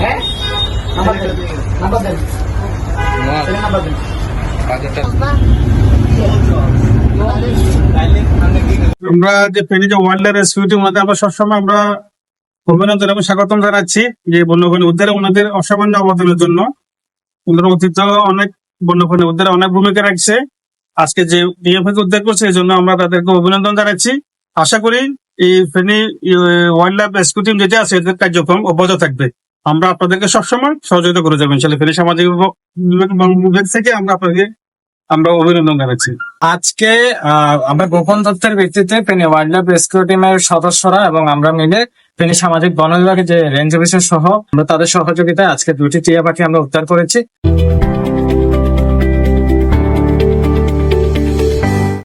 হ্যাঁ। আমরা যে ফেনি যে ওয়াইল্ড লাইফ রেস্কিউটির আমরা সবসময় আমরা অভিনন্দন এবং স্বাগতম জানাচ্ছি যে বন্যপ্রাণী উদ্ধারে ওনাদের অসামান্য অবদানের জন্য। ওনারা অতীত অনেক বন্যপ্রাণী উদ্ধারে অনেক ভূমিকা রাখছে। আজকে যে ডিএফএকে উদ্ধার করছে এই জন্য আমরা তাদেরকে অভিনন্দন জানাচ্ছি। আশা করি এই Feni wildlife rescue team যেটা আছে, এদের কার্যক্রম অব্যাহত থাকবে। আমরা আপনাদেরকে সবসময় সহযোগিতা করে যাবেন ইনশাল্লাহ ফেনী সামাজিক বিভাগ থেকে আমরা আপনাকে, আমরা অভিনন্দন জানাচ্ছি। আজকে আমরা গোপন তথ্যের ভিত্তিতে ফেনী ওয়াইল্ড লাইফ রেস্কিউ টিমের সদস্যরা এবং আমরা মিলে ফেনী সামাজিক বন বিভাগের যে রেঞ্জ অফিসার সহ আমরা তাদের সহযোগিতায় আজকে দুটি টিয়া পাখি আমরা উদ্ধার করেছি।